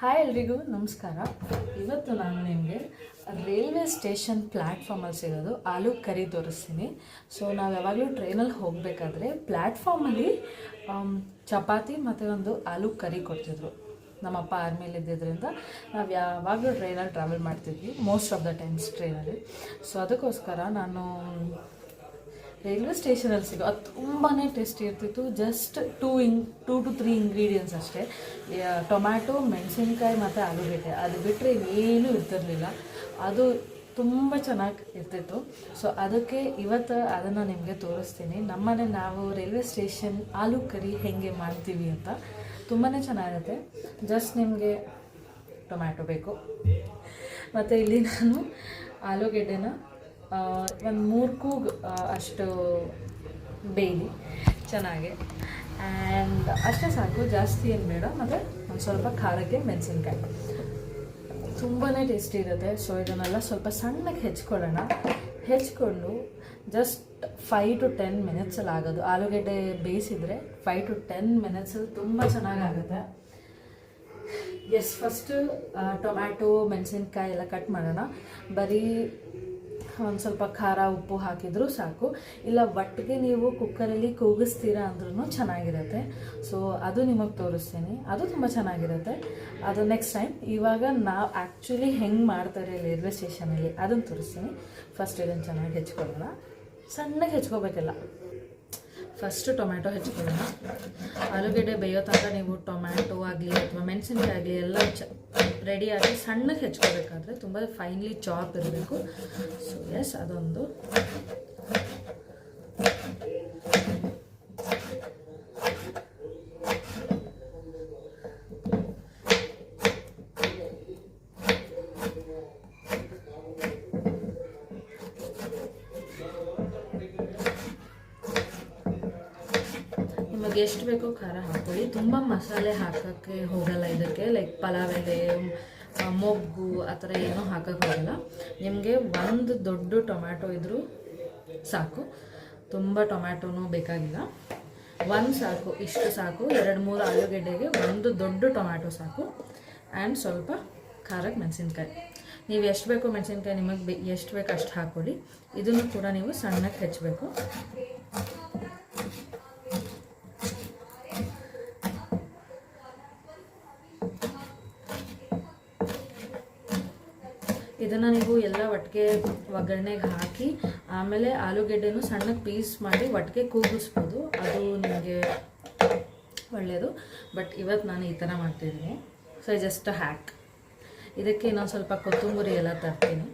Hi ಎಲ್ರಿಗೂ, ನಮಸ್ಕಾರ. ಇವತ್ತು ನಾನು ನಿಮಗೆ ರೈಲ್ವೆ ಸ್ಟೇಷನ್ ಪ್ಲ್ಯಾಟ್ಫಾರ್ಮಲ್ಲಿ ಸಿಗೋದು ಆಲೂ ಕರಿ ತೋರಿಸ್ತೀನಿ. ಸೊ, ನಾವು ಯಾವಾಗಲೂ ಟ್ರೈನಲ್ಲಿ ಹೋಗಬೇಕಾದ್ರೆ ಪ್ಲ್ಯಾಟ್ಫಾರ್ಮಲ್ಲಿ ಚಪಾತಿ ಮತ್ತು ಒಂದು ಆಲೂ ಕರಿ ಕೊಡ್ತಿದ್ರು. ನಮ್ಮಪ್ಪ ಆರ್ಮಿಲಿ ಇದ್ದಿದ್ದರಿಂದ ನಾವು ಯಾವಾಗಲೂ ಟ್ರೈನಲ್ಲಿ ಟ್ರಾವೆಲ್ ಮಾಡ್ತಿದ್ವಿ ಮೋಸ್ಟ್ ಆಫ್ ದ ಟೈಮ್ಸ್ ಟ್ರೈನಲ್ಲಿ ಸೊ, ಅದಕ್ಕೋಸ್ಕರ ನಾನು ರೈಲ್ವೆ ಸ್ಟೇಷನಲ್ಲಿ ಸಿಗೋ ಅದು ತುಂಬಾ ಟೇಸ್ಟಿ ಇರ್ತಿತ್ತು. Just two ing two to three ingredients ಅಷ್ಟೇ. ಟೊಮ್ಯಾಟೊ, ಮೆಣಸಿನ್ಕಾಯಿ ಮತ್ತು ಆಲೂಗೆಡ್ಡೆ. ಅದು ಬಿಟ್ಟರೆ ಏನೂ ಇರ್ತಿರಲಿಲ್ಲ. ಅದು ತುಂಬ ಚೆನ್ನಾಗಿ ಇರ್ತಿತ್ತು. ಸೊ ಅದಕ್ಕೆ ಇವತ್ತು ಅದನ್ನು ನಿಮಗೆ ತೋರಿಸ್ತೀನಿ. ನಮ್ಮನೆ ನಾವು ರೈಲ್ವೆ ಸ್ಟೇಷನ್ ಆಲೂ ಕರಿ ಹೇಗೆ ಮಾಡ್ತೀವಿ ಅಂತ. ತುಂಬಾ ಚೆನ್ನಾಗಿರುತ್ತೆ ಜಸ್ಟ್ ನಿಮಗೆ ಟೊಮ್ಯಾಟೊ ಬೇಕು. ಮತ್ತು ಇಲ್ಲಿ ನಾನು ಆಲೂಗೆಡ್ಡೆನ ಒಂದು ಮೂರು ಕೂಗು ಅಷ್ಟು ಬೇಯ್ಲಿ ಚೆನ್ನಾಗಿ. ಆ್ಯಂಡ್ ಅಷ್ಟೇ ಸಾಕು, ಜಾಸ್ತಿ ಏನು ಬೇಡ, ಮತ್ತು ಒಂದು ಸ್ವಲ್ಪ ಖಾರಕ್ಕೆ ಮೆಣಸಿನ್ಕಾಯಿ. ತುಂಬಾ ಟೇಸ್ಟಿ ಇರುತ್ತೆ. ಸೊ ಇದನ್ನೆಲ್ಲ ಸ್ವಲ್ಪ ಸಣ್ಣಗೆ ಹೆಚ್ಕೊಳ್ಳೋಣ. ಹೆಚ್ಕೊಂಡು ಜಸ್ಟ್ ಫೈ ಟು ಟೆನ್ ಮಿನಿಟ್ಸಲ್ಲಿ ಆಗೋದು. ಆಲೂಗಡ್ಡೆ ಬೇಯಿಸಿದರೆ ಫೈವ್ ಟು ಟೆನ್ ಮಿನಿಟ್ಸಲ್ಲಿ ತುಂಬ ಚೆನ್ನಾಗಾಗುತ್ತೆ. ಎಸ್ ಫಸ್ಟು ಟೊಮ್ಯಾಟೊ, ಮೆಣಸಿನ್ಕಾಯಿ ಎಲ್ಲ ಕಟ್ ಮಾಡೋಣ. ಬರೀ ಒಂದು ಸ್ವಲ್ಪ ಖಾರ ಉಪ್ಪು ಹಾಕಿದರೂ ಸಾಕು. ಇಲ್ಲ, ಒಟ್ಟಿಗೆ ನೀವು ಕುಕ್ಕರಲ್ಲಿ ಕೂಗಿಸ್ತೀರಾ ಅಂದ್ರೂ ಚೆನ್ನಾಗಿರುತ್ತೆ. ಸೊ ಅದು ನಿಮಗೆ ತೋರಿಸ್ತೀನಿ. ಅದು ತುಂಬ ಚೆನ್ನಾಗಿರುತ್ತೆ. ಅದು ನೆಕ್ಸ್ಟ್ ಟೈಮ್ ಇವಾಗ ನಾವು ಆ್ಯಕ್ಚುಲಿ ಹೆಂಗೆ ಮಾಡ್ತಾರೆ ರೈಲ್ವೆ ಸ್ಟೇಷನಲ್ಲಿ ಅದನ್ನು ತೋರಿಸ್ತೀನಿ. ಫಸ್ಟ್ ಇದನ್ನು ಚೆನ್ನಾಗಿ ಹೆಚ್ಕೊಳ್ಳೋಣ. ಸಣ್ಣಗೆ ಹೆಚ್ಕೋಬೇಕಲ್ಲ. First tomato ಹೆಚ್ಕೊಳ್ಳೋಣ. ಆಲೂಗಡ್ಡೆ ಬೇಯೋ ತನಕ ನೀವು ಟೊಮ್ಯಾಟೊ ಆಗಲಿ ಅಥವಾ ಮೆಣಸಿನ್ಕಾಯಿ ಆಗಲಿ ಎಲ್ಲ ಚ ರೆಡಿಯಾಗಿ ಸಣ್ಣಗೆ ಹೆಚ್ಕೋಬೇಕಾದ್ರೆ ತುಂಬ ಫೈನ್ಲಿ ಚಾಪ್ ಇರಬೇಕು. ಸೊ ಎಸ್ ಅದೊಂದು ನಿಮಗೆ ಎಷ್ಟು ಬೇಕೋ ಖಾರ ಹಾಕೊಳ್ಳಿ ತುಂಬ ಮಸಾಲೆ ಹಾಕೋಕ್ಕೆ ಹೋಗಲ್ಲ ಇದಕ್ಕೆ. ಲೈಕ್ ಪಲಾವ್ ಎಲೆ ಮೊಗ್ಗು, ಆ ಥರ ಏನೂ ಹಾಕೋಕ್ಕೆ ಹೋಗಲ್ಲ. ನಿಮಗೆ ಒಂದು ದೊಡ್ಡ ಟೊಮ್ಯಾಟೊ ಇದ್ದರೂ ಸಾಕು. ತುಂಬ ಟೊಮ್ಯಾಟೊನೂ ಬೇಕಾಗಿಲ್ಲ. ಒಂದು ಸಾಕು, ಇಷ್ಟು ಸಾಕು. ಎರಡು ಮೂರು ಆಲೂಗೆಡ್ಡೆಗೆ ಒಂದು ದೊಡ್ಡ ಟೊಮ್ಯಾಟೊ ಸಾಕು. ಆ್ಯಂಡ್ ಸ್ವಲ್ಪ ಖಾರಕ್ಕೆ ಮೆಣಸಿನ್ಕಾಯಿ. ನೀವು ಎಷ್ಟು ಬೇಕೋ ಮೆಣಸಿನ್ಕಾಯಿ ನಿಮಗೆ ಎಷ್ಟು ಬೇಕು ಅಷ್ಟು ಹಾಕ್ಕೊಳ್ಳಿ. ಇದನ್ನು ಕೂಡ ನೀವು ಸಣ್ಣಕ್ಕೆ ಹೆಚ್ಚಬೇಕು. ಇದನ್ನು ನೀವು ಎಲ್ಲ ಒಟ್ಟಿಗೆ ಒಗ್ಗರಣೆಗೆ ಹಾಕಿ, ಆಮೇಲೆ ಆಲೂಗೆಡ್ಡೆನೂ ಸಣ್ಣಗೆ ಪೀಸ್ ಮಾಡಿ ಒಟ್ಟಿಗೆ ಕೂಗಿಸ್ಬೋದು. ಅದು ನಿಮಗೆ ಒಳ್ಳೆಯದು ಬಟ್ ಇವತ್ತು ನಾನು ಈ ಥರ ಮಾಡ್ತಿದ್ದೀನಿ. ಸೊ ಜಸ್ಟ್ ಹ್ಯಾಕ್ ಇದಕ್ಕೆ ಇನ್ನೊಂದು ಸ್ವಲ್ಪ ಕೊತ್ತಂಬರಿ ಎಲ್ಲ ತರ್ತೀನಿ.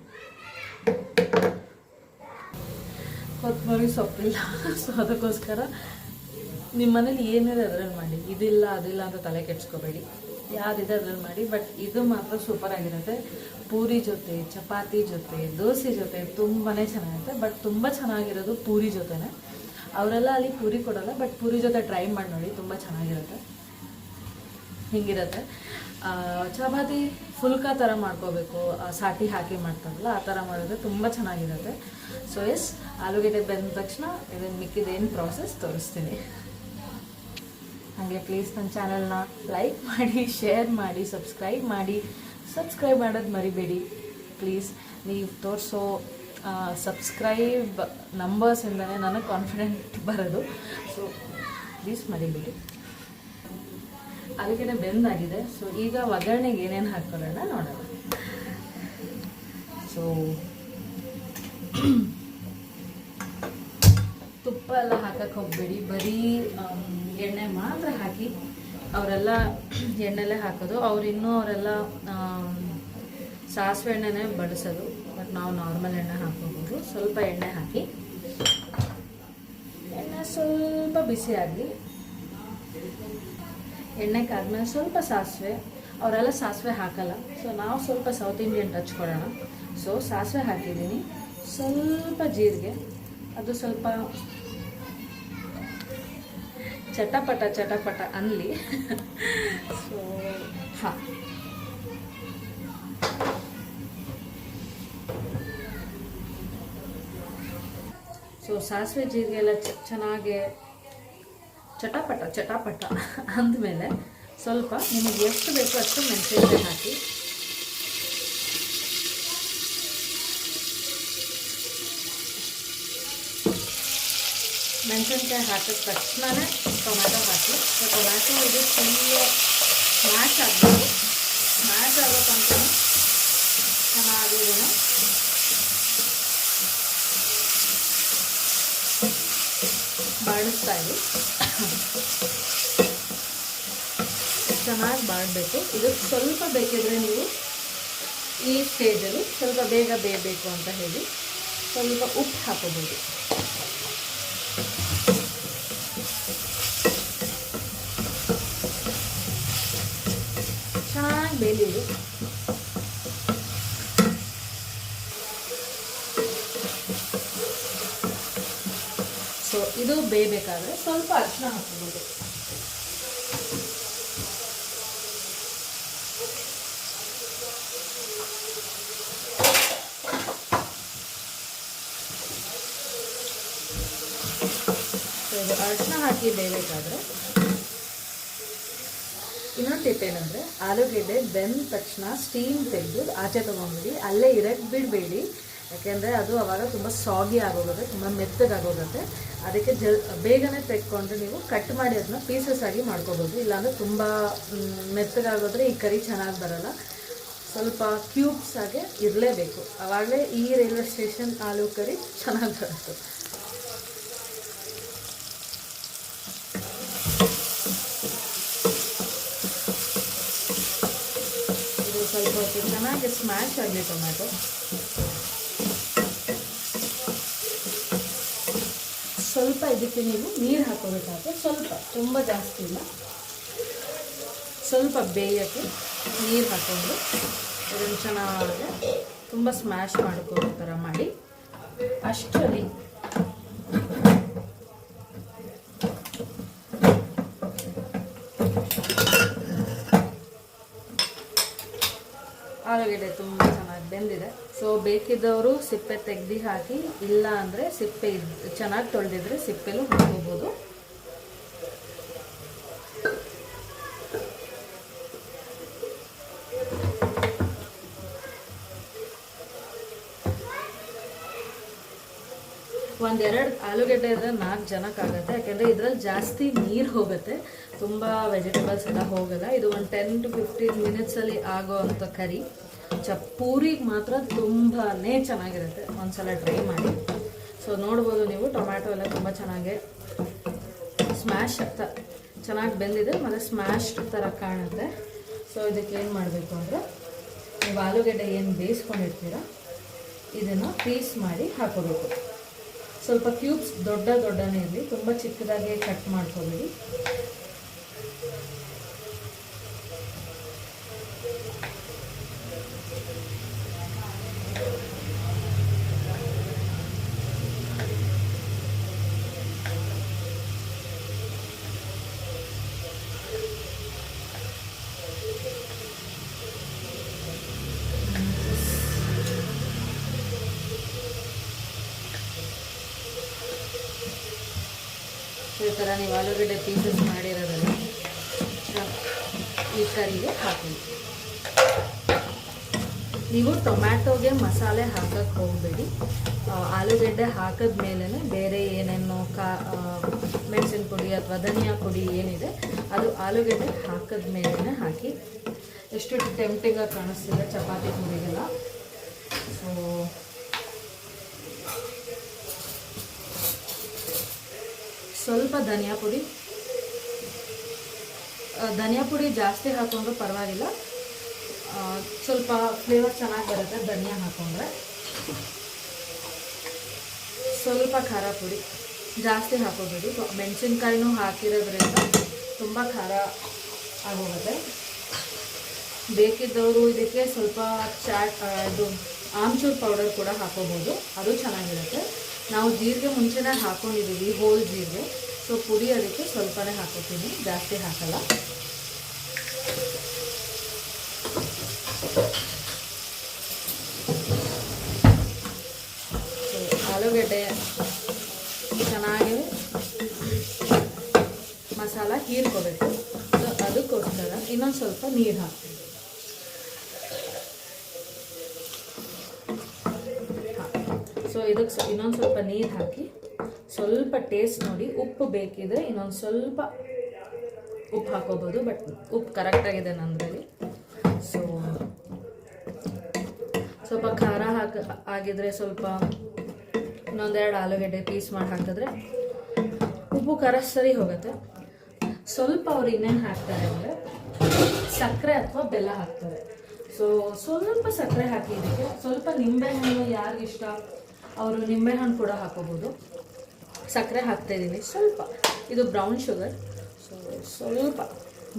ಕೊತ್ತಂಬರಿ ಸೊಪ್ಪಿಲ್ಲ. ಸೊ ಅದಕ್ಕೋಸ್ಕರ ನಿಮ್ಮ ಮನೇಲಿ ಏನಿದೆ ಅದರಲ್ಲಿ ಮಾಡಿ. ಇದಿಲ್ಲ, ಅದಿಲ್ಲ ಅಂತ ತಲೆ ಕೆಡ್ಸ್ಕೋಬೇಡಿ. ಯಾವ್ದಿದೆ ಅದ್ರಲ್ಲಿ ಮಾಡಿ ಬಟ್ ಇದು ಮಾತ್ರ ಸೂಪರ್ ಆಗಿರುತ್ತೆ. ಪೂರಿ ಜೊತೆ, ಚಪಾತಿ ಜೊತೆ, ದೋಸೆ ಜೊತೆ ತುಂಬಾ ಚೆನ್ನಾಗಿರುತ್ತೆ ಬಟ್ ತುಂಬ ಚೆನ್ನಾಗಿರೋದು ಪೂರಿ ಜೊತೆನೆ. ಅವರೆಲ್ಲ ಅಲ್ಲಿ ಪೂರಿ ಕೊಡಲ್ಲ ಬಟ್ ಪೂರಿ ಜೊತೆ ಟ್ರೈ ಮಾಡಿ ನೋಡಿ, ತುಂಬ ಚೆನ್ನಾಗಿರುತ್ತೆ. ಹಿಂಗಿರುತ್ತೆ. ಚಪಾತಿ ಫುಲ್ಕ ಥರ ಮಾಡ್ಕೋಬೇಕು. ಸಾಟಿ ಹಾಕಿ ಮಾಡ್ತಾರಲ್ಲ, ಆ ಥರ ಮಾಡಿದ್ರೆ ತುಂಬ ಚೆನ್ನಾಗಿರುತ್ತೆ. ಸೊ ಎಸ್ ಆಲೂಗೆಡ್ಡೆ ಬೆಂದ ತಕ್ಷಣ ಇದನ್ನು ಮಿಕ್ಕಿದೇನು ಪ್ರಾಸೆಸ್ ತೋರಿಸ್ತೀನಿ. ಹಾಗೆ ಪ್ಲೀಸ್ ನನ್ನ ಚಾನಲ್ನ ಲೈಕ್ ಮಾಡಿ ಶೇರ್ ಮಾಡಿ ಸಬ್ಸ್ಕ್ರೈಬ್ ಮಾಡಿ. ಸಬ್ಸ್ಕ್ರೈಬ್ ಮಾಡೋದು ಮರಿಬೇಡಿ. ಪ್ಲೀಸ್ ನೀವು ತೋರಿಸೋ ಸಬ್ಸ್ಕ್ರೈಬ್ ನಂಬರ್ಸಿಂದನೇ ನನಗೆ ಕಾನ್ಫಿಡೆಂಟ್ ಬರೋದು. ಸೊ ಪ್ಲೀಸ್ ಮರಿಬೇಡಿ. ಅದಕ್ಕೆ ಬೆಂದಾಗಿದೆ. ಸೊ ಈಗ ಒಗ್ಗರಣೆಗೆ ಏನೇನು ಹಾಕೊಳ್ಳೋಣ ನೋಡೋಣ. ಸೊ ಎಲ್ಲ ಹಾಕಕ್ಕೆ ಹೋಗಬೇಡಿ. ಬರೀ ಎಣ್ಣೆ ಮಾತ್ರ ಹಾಕಿ ಅವರೆಲ್ಲ ಎಣ್ಣೆಲ್ಲೇ ಹಾಕೋದು. ಅವ್ರು ಇನ್ನೂ ಅವರೆಲ್ಲ ಸಾಸಿವೆ ಎಣ್ಣೆನೇ ಬಡಿಸೋದು. ಬಟ್ ನಾವು ನಾರ್ಮಲ್ ಎಣ್ಣೆ ಹಾಕೋಬೋದು ಸ್ವಲ್ಪ ಎಣ್ಣೆ ಹಾಕಿ. ಎಣ್ಣೆ ಸ್ವಲ್ಪ ಬಿಸಿ ಆಗಲಿ. ಎಣ್ಣೆ ಕಾದ್ಮೇಲೆ ಸ್ವಲ್ಪ ಸಾಸಿವೆ. ಅವರೆಲ್ಲ ಸಾಸಿವೆ ಹಾಕಲ್ಲ. ಸೊ ನಾವು ಸ್ವಲ್ಪ ಸೌತ್ ಇಂಡಿಯನ್ ಟಚ್ ಕೊಡೋಣ. ಸೊ ಸಾಸಿವೆ ಹಾಕಿದ್ದೀನಿ. ಸ್ವಲ್ಪ ಜೀರಿಗೆ. ಅದು ಸ್ವಲ್ಪ ಚಟಪಟ ಚಟಪಟ ಅನ್ನಲಿ ಸೊ ಹಾಂ. ಸೊ ಸಾಸಿವೆ ಜೀರಿಗೆ ಎಲ್ಲ ಚೆನ್ನಾಗೆ ಚಟಪಟ ಚಟಪಟ ಅಂದಮೇಲೆ ಸ್ವಲ್ಪ ನಿಮಗೆ ಎಷ್ಟು ಬೇಕು ಅಷ್ಟು ಮೆಣಸಿನ್ಕಾಯಿ ಹಾಕಿ ಮೆಣಸಿನ್ಕಾಯಿ ಹಾಕಿದ ತಕ್ಷಣವೇ ಟೊಮ್ಯಾಟೊ ಹಾಕಿ. ಟೊಮ್ಯಾಟೊ ಇದು ಫುಲ್ಲು ಮ್ಯಾಶ್ ಆಗಬೇಕು ಮ್ಯಾಶ್ ಆಗೋ ತನಕ ಚೆನ್ನಾಗಿ ಇದನ್ನು ಬಾಡಿಸ್ತಾ ಇರಿ. ಚೆನ್ನಾಗಿ ಬಾಡಬೇಕು ಇದು ಸ್ವಲ್ಪ ಬೇಕಿದ್ರೆ ನೀವು ಈ ಸ್ಟೇಜಲ್ಲಿ ಸ್ವಲ್ಪ ಬೇಗ ಬೇಯಬೇಕು ಅಂತ ಹೇಳಿ ಸ್ವಲ್ಪ ಉಪ್ಪು ಹಾಕೋಬೋದು. ಬೇಯಲಿ ಸೊ ಇದು ಬೇಯಬೇಕಾದ್ರೆ ಸ್ವಲ್ಪ ಅರಿಶಿನ ಹಾಕೋಬೋದು. ಅರಿಶಿನ ಹಾಕಿ ಬೇಯಬೇಕಾದ್ರೆ ಇನ್ನೊಂದು ಟಿಪ್ ಏನಂದರೆ, ಆಲೂಗೆಡ್ಡೆ ಬೆಂದ ತಕ್ಷಣ ಸ್ಟೀಮ್ ತೆಗೆದು ಆಚೆ ತೊಗೊಂಡ್ಬಿಡಿ. ಅಲ್ಲೇ ಇರಕ್ಕೆ ಬಿಡಬೇಡಿ. ಯಾಕೆಂದರೆ ಅದು ಅವಾಗ ತುಂಬ ಸಾಗಿ ಆಗೋಗುತ್ತೆ, ತುಂಬ ಮೆತ್ತಗಾಗೋಗುತ್ತೆ. ಅದಕ್ಕೆ ಜಲ್ ಬೇಗನೆ ತೆಕ್ಕೊಂಡು ನೀವು ಕಟ್ ಮಾಡಿ ಅದನ್ನ ಪೀಸಸ್ ಆಗಿ ಮಾಡ್ಕೋಬೋದು. ಇಲ್ಲಾಂದರೆ ತುಂಬ ಮೆತ್ತಗಾಗೋದ್ರೆ ಈ ಕರಿ ಚೆನ್ನಾಗಿ ಬರಲ್ಲ. ಸ್ವಲ್ಪ ಕ್ಯೂಬ್ಸ್ ಆಗಿ ಇರಲೇಬೇಕು. ಅವಾಗಲೇ ಈ ರೈಲ್ವೆ ಸ್ಟೇಷನ್ ಆಲೂ ಕರಿ ಚೆನ್ನಾಗಿ ಬರುತ್ತೆ. ಸ್ವಲ್ಪ ಹೊತ್ತು ಚೆನ್ನಾಗಿ ಸ್ಮ್ಯಾಶ್ ಆಗಲಿ ಟೊಮ್ಯಾಟೊ. ಸ್ವಲ್ಪ ಇದಕ್ಕೆ ನೀವು ನೀರು ಹಾಕೋಬೇಕಾಗುತ್ತೆ ಸ್ವಲ್ಪ, ತುಂಬ ಜಾಸ್ತಿ ಇಲ್ಲ. ಸ್ವಲ್ಪ ಬೇಯೋಕ್ಕೆ ನೀರು ಹಾಕೊಂಡು ಇದನ್ನು ಚೆನ್ನಾಗಿ ತುಂಬ ಸ್ಮ್ಯಾಶ್ ಮಾಡ್ಕೊಳ್ಳೋ ಥರ ಮಾಡಿ. ಅಷ್ಟರಲ್ಲಿ ಆಲೂಗೆಡ್ಡೆ ತುಂಬ ಚೆನ್ನಾಗಿ ಬೆಂದಿದೆ. ಸೊ ಬೇಕಿದ್ದವರು ಸಿಪ್ಪೆ ತೆಗ್ದು ಹಾಕಿ, ಇಲ್ಲ ಅಂದರೆ ಸಿಪ್ಪೆ ಚೆನ್ನಾಗಿ ತೊಳೆದಿದ್ರೆ ಸಿಪ್ಪೆಲೂ ಹಾಕೋಬೋದು ಒಂದೆರಡು ಆಲೂಗಡ್ಡೆ ಇದ್ರೆ ನಾಲ್ಕು ಜನಕ್ಕಾಗತ್ತೆ ಯಾಕೆಂದರೆ ಇದ್ರಲ್ಲಿ ಜಾಸ್ತಿ ನೀರು ಹೋಗುತ್ತೆ. ತುಂಬ ವೆಜಿಟೇಬಲ್ಸ್ ಎಲ್ಲ ಹೋಗಲ್ಲ. ಇದು ಒಂದು ಟೆನ್ ಟು ಫಿಫ್ಟೀನ್ ಮಿನಿಟ್ಸಲ್ಲಿ ಆಗೋ ಅಂಥ ಕರಿ. ಚ ಪೂರಿಗೆ ಮಾತ್ರ ತುಂಬಾ ಚೆನ್ನಾಗಿರುತ್ತೆ. ಒಂದ್ಸಲ ಟ್ರೈ ಮಾಡಿ. ಸೊ ನೋಡ್ಬೋದು ನೀವು, ಟೊಮ್ಯಾಟೊ ಎಲ್ಲ ತುಂಬ ಚೆನ್ನಾಗಿ ಸ್ಮ್ಯಾಶ್ ಅಂತ. ಚೆನ್ನಾಗಿ ಬೆಂದಿದೆ, ಮತ್ತು ಸ್ಮ್ಯಾಶ್ ಥರ ಕಾಣುತ್ತೆ. ಸೊ ಇದಕ್ಕೆ ಏನು ಮಾಡಬೇಕು ಅಂದರೆ, ನೀವು ಆಲೂಗಡ್ಡೆ ಏನು ಬೇಯಿಸ್ಕೊಂಡಿರ್ತೀರ, ಇದನ್ನು ಪೀಸ್ ಮಾಡಿ ಹಾಕೋಬೇಕು. ಸ್ವಲ್ಪ ಕ್ಯೂಬ್ಸ್ ದೊಡ್ಡ ದೊಡ್ಡನೇ ಇರಲಿ, ತುಂಬ ಚಿಕ್ಕದಾಗಿ ಕಟ್ ಮಾಡ್ಕೋಬೇಡಿ ಈ ಥರ ನೀವು ಆಲೂಗಡ್ಡೆ ಪೀಸಸ್ ಮಾಡಿರೋದನ್ನು ಈ ಕರಿಗೆ ಹಾಕಿ ನೀವು ಟೊಮ್ಯಾಟೋಗೆ ಮಸಾಲೆ ಹಾಕಕ್ಕೆ ಹೋಗಬೇಡಿ. ಆಲೂಗಡ್ಡೆ ಹಾಕಿದ ಮೇಲೇ ಬೇರೆ ಏನೇನೋ ಕಾ ಮೆಣಸಿನ ಪುಡಿ ಅಥವಾ ಧನಿಯಾ ಪುಡಿ ಏನಿದೆ, ಅದು ಆಲೂಗಡ್ಡೆ ಹಾಕಿದ ಮೇಲೇ ಹಾಕಿ. ಎಷ್ಟು ಟೆಂಪ್ಟಿಂಗಾಗಿ ಕಾಣಿಸ್ತಿದೆ ಚಪಾತಿ ಪುಡಿಗೆಲ್ಲ. ಸೊ ಸ್ವಲ್ಪ ಧನಿಯಾ ಪುಡಿ. ಧನಿಯಾ ಪುಡಿ ಜಾಸ್ತಿ ಹಾಕೊಂಡ್ರೆ ಪರವಾಗಿಲ್ಲ. ಸ್ವಲ್ಪ ಫ್ಲೇವರ್ ಚೆನ್ನಾಗಿ ಬರುತ್ತೆ ಧನಿಯಾ ಹಾಕೊಂಡ್ರೆ. ಸ್ವಲ್ಪ ಖಾರ ಪುಡಿ. ಜಾಸ್ತಿ ಹಾಕೋಬೇಡಿ. ಮೆಣಸಿನ್ಕಾಯಿನೂ ಹಾಕಿರೋದ್ರಿಂದ ತುಂಬ ಖಾರ ಆಗೋಗುತ್ತೆ. ಬೇಕಿದ್ದವರು ಇದಕ್ಕೆ ಸ್ವಲ್ಪ ಚಾಟ್ ಇದು ಆಮ್ಚೂರ್ ಪೌಡರ್ ಕೂಡ ಹಾಕೋಬೋದು. ಅದು ಚೆನ್ನಾಗಿರುತ್ತೆ. ನಾವು ಜೀರಿಗೆ ಮುಂಚೆನೇ ಹಾಕೊಂಡಿದ್ದೀವಿ ಹೋಲ್ ಜೀರಿಗೆ. ಸೊ ಪುಡಿ ಅದಕ್ಕೆ ಸ್ವಲ್ಪನೇ ಹಾಕೋತೀನಿ, ಜಾಸ್ತಿ ಹಾಕಲ್ಲ. ಆಲೂಗಡ್ಡೆ ಚೆನ್ನಾಗಿ ಮಸಾಲ ಹೀರ್ಕೋಬೇಕು. ಸೊ ಅದಕ್ಕೋಸ್ಕರ ಇನ್ನೊಂದು ಸ್ವಲ್ಪ ನೀರು ಹಾಕಿ ಸೊ ಇದಕ್ಕೆ ಇನ್ನೊಂದು ಸ್ವಲ್ಪ ನೀರು ಹಾಕಿ, ಸ್ವಲ್ಪ ಟೇಸ್ಟ್ ನೋಡಿ, ಉಪ್ಪು ಬೇಕಿದ್ರೆ ಇನ್ನೊಂದು ಸ್ವಲ್ಪ ಉಪ್ಪು ಹಾಕೋಬೋದು ಬಟ್ ಉಪ್ಪು ಕರೆಕ್ಟಾಗಿದೆ ನಂದ್ರಲ್ಲಿ ಸೊ ಸ್ವಲ್ಪ ಖಾರ ಹಾಕ, ಆಗಿದ್ರೆ ಸ್ವಲ್ಪ ಇನ್ನೊಂದೆರಡು ಆಲೂಗಡ್ಡೆ ಪೀಸ್ ಮಾಡಿ ಹಾಕಿದ್ರೆ ಉಪ್ಪು ಖಾರ ಸರಿ ಹೋಗುತ್ತೆ. ಸ್ವಲ್ಪ ಅವ್ರು ಇನ್ನೇನು ಹಾಕ್ತಾರೆ ಅಂದರೆ ಸಕ್ಕರೆ ಅಥವಾ ಬೆಲ್ಲ ಹಾಕ್ತಾರೆ. ಸೊ ಸ್ವಲ್ಪ ಸಕ್ಕರೆ ಹಾಕಿ ಇದಕ್ಕೆ, ಸ್ವಲ್ಪ ನಿಂಬೆಹಣ್ಣು ಯಾರಿಗಿಷ್ಟ ಅವರು ನಿಂಬೆಹಣ್ಣು ಕೂಡ ಹಾಕೋಬೋದು. ಸಕ್ಕರೆ ಹಾಕ್ತಾ ಇದ್ದೀನಿ ಸ್ವಲ್ಪ. ಇದು ಬ್ರೌನ್ ಶುಗರ್ ಸೊ ಸ್ವಲ್ಪ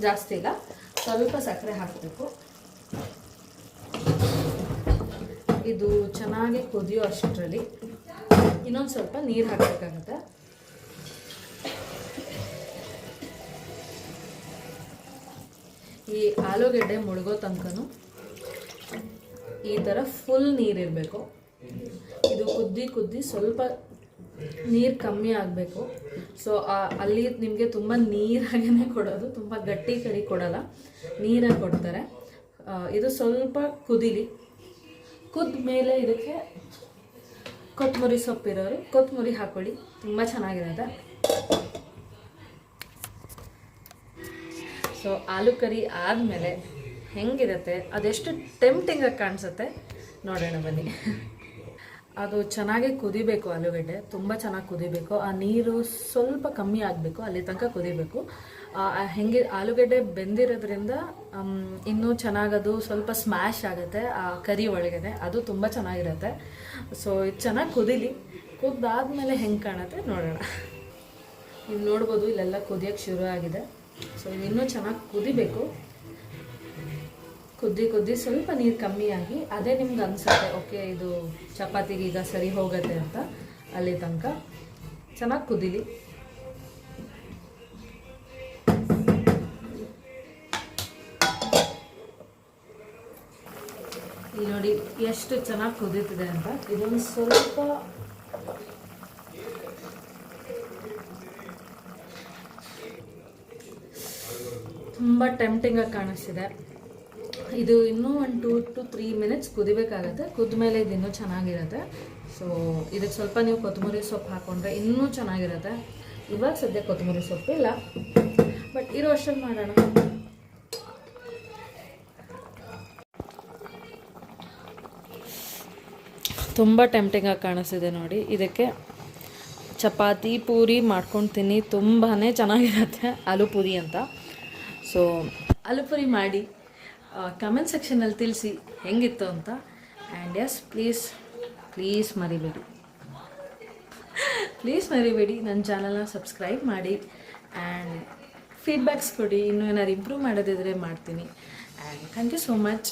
ಜಾಸ್ತಿ ಇಲ್ಲ. ಸ್ವಲ್ಪ ಸಕ್ಕರೆ ಹಾಕಬೇಕು. ಇದು ಚೆನ್ನಾಗಿ ಕುದಿಯೋ ಅಷ್ಟರಲ್ಲಿ ಇನ್ನೊಂದು ಸ್ವಲ್ಪ ನೀರು ಹಾಕಬೇಕಾಗುತ್ತೆ. ಈ ಆಲೂಗೆಡ್ಡೆ ಮುಳುಗೋ ತನಕನೂ ಈ ಥರ ಫುಲ್ ನೀರಿರಬೇಕು ಇದು ಕುದ್ದಿ ಕುದ್ದಿ ಸ್ವಲ್ಪ ನೀರು ಕಮ್ಮಿ ಆಗಬೇಕು. ಸೊ ಅಲ್ಲಿ ನಿಮಗೆ ತುಂಬ ನೀರಾಗೇ ಕೊಡೋದು, ತುಂಬ ಗಟ್ಟಿ ಕರಿ ಕೊಡಲ್ಲ. ನೀರಾಗಿ ಕೊಡ್ತಾರೆ. ಇದು ಸ್ವಲ್ಪ ಕುದಿಲಿ. ಕುದ್ದ ಮೇಲೆ ಇದಕ್ಕೆ ಕೊತ್ತಂಬರಿ ಸೊಪ್ಪಿರೋರು ಕೊತ್ತಂಬರಿ ಹಾಕೊಳ್ಳಿ. ತುಂಬ ಚೆನ್ನಾಗಿರುತ್ತೆ. ಸೊ ಆಲೂ ಕರಿ ಆದಮೇಲೆ ಹೆಂಗಿರುತ್ತೆ, ಅದೆಷ್ಟು ಟೆಂಪ್ಟಿಂಗಾಗಿ ಕಾಣಿಸುತ್ತೆ, ನೋಡೋಣ ಬನ್ನಿ. ಅದು ಚೆನ್ನಾಗಿ ಕುದಿಬೇಕು ಆಲೂಗಡ್ಡೆ, ತುಂಬ ಚೆನ್ನಾಗಿ ಕುದಿಬೇಕು. ಆ ನೀರು ಸ್ವಲ್ಪ ಕಮ್ಮಿ ಆಗಬೇಕು, ಅಲ್ಲಿ ತನಕ ಕುದಿಬೇಕು. ಹೆಂಗೆ ಆಲೂಗಡ್ಡೆ ಬೆಂದಿರೋದ್ರಿಂದ ಇನ್ನೂ ಚೆನ್ನಾಗದು ಸ್ವಲ್ಪ ಸ್ಮ್ಯಾಶ್ ಆಗುತ್ತೆ, ಆ ಕರಿ ಒಳಗಡೆ ಅದು ತುಂಬ ಚೆನ್ನಾಗಿರುತ್ತೆ. ಸೊ ಇದು ಚೆನ್ನಾಗಿ ಕುದಿಲಿ. ಕುದ್ದಾದ್ಮೇಲೆ ಹೆಂಗೆ ಕಾಣುತ್ತೆ ನೋಡೋಣ. ನೀವು ನೋಡ್ಬೋದು, ಇಲ್ಲೆಲ್ಲ ಕುದಿಯೋಕ್ಕೆ ಶುರು ಆಗಿದೆ. ಸೊ ಇನ್ನೂ ಚೆನ್ನಾಗಿ ಕುದಿಬೇಕು. ಕುದ್ದಿ ಕುದ್ದಿ ಸ್ವಲ್ಪ ನೀರು ಕಮ್ಮಿಯಾಗಿ ಅದೇ ನಿಮ್ಗೆ ಅನಿಸುತ್ತೆ, ಓಕೆ, ಇದು ಚಪಾತಿಗೆ ಈಗ ಸರಿ ಹೋಗುತ್ತೆ ಅಂತ ಅಲ್ಲಿ ತನಕ ಚೆನ್ನಾಗಿ ಕುದೀಲಿ. ಇಲ್ಲಿ ನೋಡಿ ಎಷ್ಟು ಚೆನ್ನಾಗಿ ಕುದೀತಿದೆ ಅಂತ. ಇದೊಂದು ಸ್ವಲ್ಪ ತುಂಬ ಟೆಂಪ್ಟಿಂಗಾಗಿ ಕಾಣಿಸ್ತಿದೆ. ಇದು ಇನ್ನೂ ಒಂದು ಟೂ ಟು ತ್ರೀ ಮಿನಿಟ್ಸ್ ಕುದಿಬೇಕಾಗತ್ತೆ. ಕುದ್ಮೇಲೆ ಇದು ಇನ್ನೂ ಚೆನ್ನಾಗಿರುತ್ತೆ. ಸೊ ಇದಕ್ಕೆ ಸ್ವಲ್ಪ ನೀವು ಕೊತ್ತಂಬರಿ ಸೊಪ್ಪು ಹಾಕೊಂಡ್ರೆ ಇನ್ನೂ ಚೆನ್ನಾಗಿರುತ್ತೆ. ಇವಾಗ ಸದ್ಯ ಕೊತ್ತಂಬರಿ ಸೊಪ್ಪು ಇಲ್ಲ. ಬಟ್ ಇರೋ ಅಷ್ಟಲ್ಲಿ ಮಾಡೋಣ. ತುಂಬ ಟೆಂಪ್ಟಿಂಗಾಗಿ ಕಾಣಿಸ್ತಿದೆ ನೋಡಿ. ಇದಕ್ಕೆ ಚಪಾತಿ, ಪೂರಿ ಮಾಡ್ಕೊಂಡು ತಿನ್ನಿ ತುಂಬಾ ಚೆನ್ನಾಗಿರುತ್ತೆ. ಆಲೂ ಪೂರಿ ಅಂತ. ಸೊ ಆಲೂ ಪೂರಿ ಮಾಡಿ. ಕಮೆಂಟ್ ಸೆಕ್ಷನಲ್ಲಿ ತಿಳಿಸಿ ಹೆಂಗಿತ್ತು ಅಂತ. ಆ್ಯಂಡ್ ಎಸ್ ಪ್ಲೀಸ್ ಪ್ಲೀಸ್ ಮರಿಬೇಡಿ. ಪ್ಲೀಸ್ ಮರಿಬೇಡಿ. ನನ್ನ ಚಾನಲ್ನ ಸಬ್ಸ್ಕ್ರೈಬ್ ಮಾಡಿ. ಆ್ಯಂಡ್ ಫೀಡ್ಬ್ಯಾಕ್ಸ್ ಕೊಡಿ. ಇನ್ನೂ ಏನಾದ್ರು ಇಂಪ್ರೂವ್ ಮಾಡೋದಿದ್ರೆ ಮಾಡ್ತೀನಿ. And thank you so much